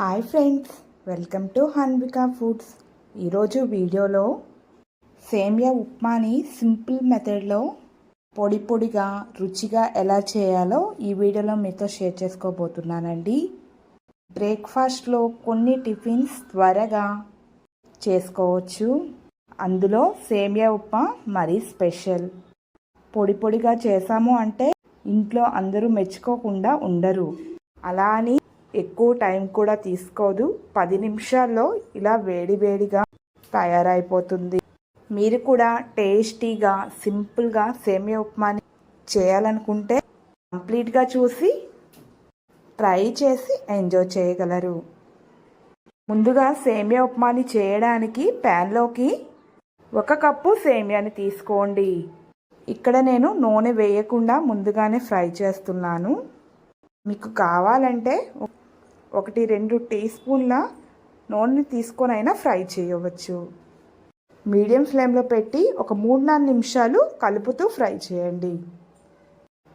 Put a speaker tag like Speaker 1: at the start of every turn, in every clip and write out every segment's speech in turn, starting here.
Speaker 1: Hi friends welcome to Hanvika foods. ఈరోజు వీడియోలో సేమియా ఉప్మాని సింపుల్ మెథడ్లో పొడి పొడిగా రుచిగా ఎలా చేయాలో ఈ వీడియోలో మీతో షేర్ చేసుకోబోతున్నానండి. బ్రేక్ఫాస్ట్లో కొన్ని టిఫిన్స్ త్వరగా చేసుకోవచ్చు. అందులో సేమియా ఉప్మా మరీ స్పెషల్. పొడి పొడిగా చేసాము అంటే ఇంట్లో అందరూ మెచ్చుకోకుండా ఉండరు. అలా అని ఎక్కువ టైం కూడా తీసుకోదు. పది నిమిషాల్లో ఇలా వేడి వేడిగా తయారైపోతుంది. మీరు కూడా టేస్టీగా సింపుల్గా సేమియా ఉప్మాని చేయాలనుకుంటే కంప్లీట్గా చూసి ట్రై చేసి ఎంజాయ్ చేయగలరు. ముందుగా సేమియా ఉప్మాని చేయడానికి ప్యాన్లోకి ఒక కప్పు సేమియాని తీసుకోండి. ఇక్కడ నేను నూనె వేయకుండా ముందుగానే ఫ్రై చేస్తున్నాను. మీకు కావాలంటే ఒకటి రెండు టీ స్పూన్ల నూనె తీసుకొని అయినా ఫ్రై చేయవచ్చు. మీడియం ఫ్లేమ్లో పెట్టి ఒక మూడు నాలుగు నిమిషాలు కలుపుతూ ఫ్రై చేయండి.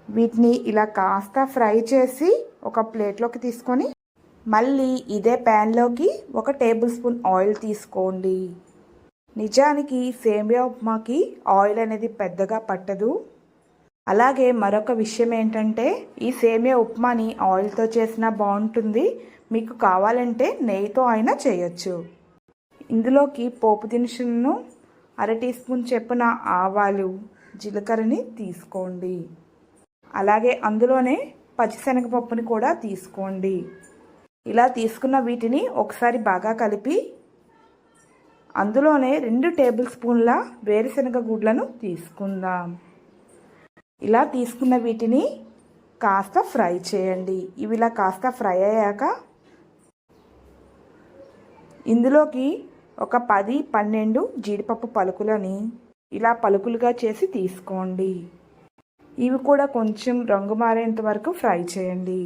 Speaker 1: వీటిని ఇలా కాస్త ఫ్రై చేసి ఒక ప్లేట్లోకి తీసుకొని మళ్ళీ ఇదే ప్యాన్లోకి ఒక టేబుల్ స్పూన్ ఆయిల్ తీసుకోండి. నిజానికి సేమియా ఉప్మాకి ఆయిల్ అనేది పెద్దగా పట్టదు. అలాగే మరొక విషయం ఏంటంటే ఈ సేమియా ఉప్మాని ఆయిల్తో చేసినా బాగుంటుంది. మీకు కావాలంటే నెయ్యితో అయినా చేయొచ్చు. ఇందులోకి పోపు దినుసులను అర టీ స్పూన్ చెప్పున ఆవాలు జీలకర్రని తీసుకోండి. అలాగే అందులోనే పచ్చిశనగపప్పుని కూడా తీసుకోండి. ఇలా తీసుకున్న వీటిని ఒకసారి బాగా కలిపి అందులోనే రెండు టేబుల్ స్పూన్ల వేరుశనగ గుడ్లను తీసుకుందాం. ఇలా తీసుకున్న వీటిని కాస్త ఫ్రై చేయండి. ఇవి ఇలా కాస్త ఫ్రై అయ్యాక ఇందులోకి ఒక పది పన్నెండు జీడిపప్పు పలుకులని ఇలా పలుకులుగా చేసి తీసుకోండి. ఇవి కూడా కొంచెం రంగు మారేంత వరకు ఫ్రై చేయండి.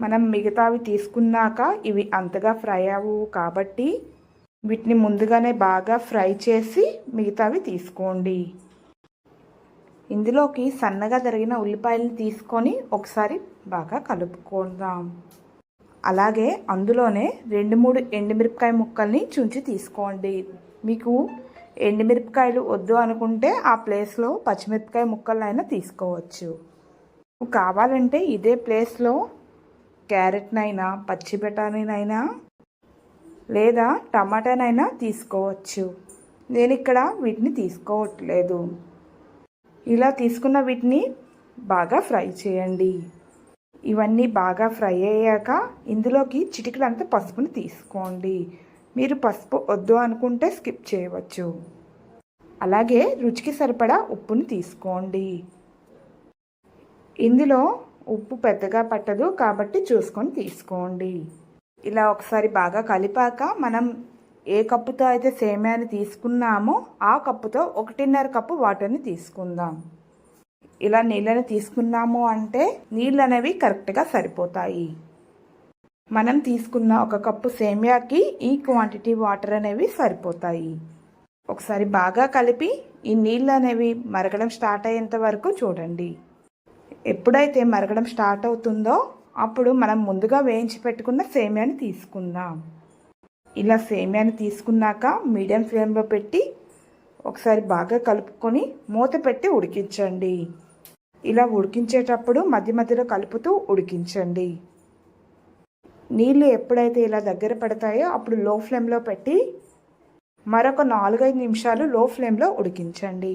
Speaker 1: మనం మిగతావి తీసుకున్నాక ఇవి అంతగా ఫ్రై అవ్వవు కాబట్టి వీటిని ముందుగానే బాగా ఫ్రై చేసి మిగతావి తీసుకోండి. ఇందులోకి సన్నగా తరిగిన ఉల్లిపాయలను తీసుకొని ఒకసారి బాగా కలుపుకుందాం. అలాగే అందులోనే రెండు మూడు ఎండుమిరపకాయ ముక్కల్ని చుంచి తీసుకోండి. మీకు ఎండుమిరపకాయలు వద్దు అనుకుంటే ఆ ప్లేస్లో పచ్చిమిరపకాయ ముక్కలైనా తీసుకోవచ్చు. కావాలంటే ఇదే ప్లేస్లో క్యారెట్నైనా పచ్చి బఠానీనైనా లేదా టమాటానైనా తీసుకోవచ్చు. నేను ఇక్కడ వీటిని తీసుకోవట్లేదు. ఇలా తీసుకున్న వీటిని బాగా ఫ్రై చేయండి. ఇవన్నీ బాగా ఫ్రై అయ్యాక ఇందులోకి చిటికలంతా పసుపుని తీసుకోండి. మీరు పసుపు వద్దు అనుకుంటే స్కిప్ చేయవచ్చు. అలాగే రుచికి సరిపడా ఉప్పుని తీసుకోండి. ఇందులో ఉప్పు పెద్దగా పట్టదు కాబట్టి చూసుకొని తీసుకోండి. ఇలా ఒకసారి బాగా కలిపాక మనం ఏ కప్పుతో అయితే సేమ్యాని తీసుకున్నామో ఆ కప్పుతో ఒకటిన్నర కప్పు వాటర్ని తీసుకుందాం. ఇలా నీళ్ళని తీసుకున్నాము అంటే నీళ్ళు అనేవి కరెక్ట్గా సరిపోతాయి. మనం తీసుకున్న ఒక కప్పు సేమ్యాకి ఈ క్వాంటిటీ వాటర్ అనేవి సరిపోతాయి. ఒకసారి బాగా కలిపి ఈ నీళ్ళు అనేవి మరగడం స్టార్ట్ అయ్యేంత వరకు చూడండి. ఎప్పుడైతే మరగడం స్టార్ట్ అవుతుందో అప్పుడు మనం ముందుగా వేయించి పెట్టుకున్న సేమ్యాని తీసుకుందాం. ఇలా సేమియాని తీసుకున్నాక మీడియం ఫ్లేమ్లో పెట్టి ఒకసారి బాగా కలుపుకొని మూత పెట్టి ఉడికించండి. ఇలా ఉడికించేటప్పుడు మధ్య మధ్యలో కలుపుతూ ఉడికించండి. నీళ్ళు ఎప్పుడైతే ఇలా దగ్గర పడతాయో అప్పుడు లో ఫ్లేమ్లో పెట్టి మరొక నాలుగైదు నిమిషాలు లో ఫ్లేమ్లో ఉడికించండి.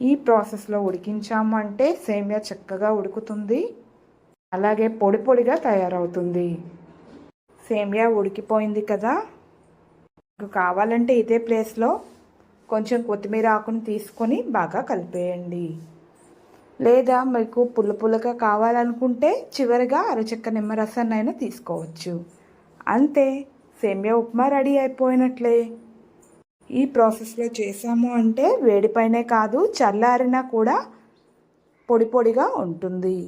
Speaker 1: ఈ ప్రాసెస్లో ఉడికించాము అంటే సేమియా చక్కగా ఉడుకుతుంది. అలాగే పొడి పొడిగా తయారవుతుంది. సేమియా ఉడికిపోయింది కదా. మీకు కావాలంటే ఇదే ప్లేస్లో కొంచెం కొత్తిమీర ఆకును తీసుకొని బాగా కలిపేయండి. లేదా మీకు పుల్ల పుల్లగా కావాలనుకుంటే చివరిగా అరచక్క నిమ్మరసాన్ని అయినా తీసుకోవచ్చు. అంతే సేమియా ఉప్మా రెడీ అయిపోయినట్లే. ఈ ప్రాసెస్లో చేసాము అంటే వేడిపైనే కాదు చల్లారినా కూడా పొడి పొడిగా ఉంటుంది.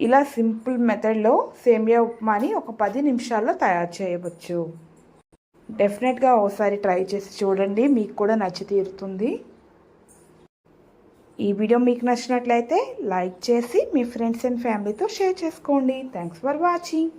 Speaker 1: ఇలా సింపుల్ మెథడ్లో సేమియా ఉప్మాని ఒక పది నిమిషాల్లో తయారు చేయవచ్చు. డెఫినెట్గా ఒకసారి ట్రై చేసి చూడండి మీకు కూడా నచ్చి తీరుతుంది. ఈ వీడియో మీకు నచ్చినట్లయితే లైక్ చేసి మీ ఫ్రెండ్స్ అండ్ ఫ్యామిలీతో షేర్ చేసుకోండి. Thanks for watching.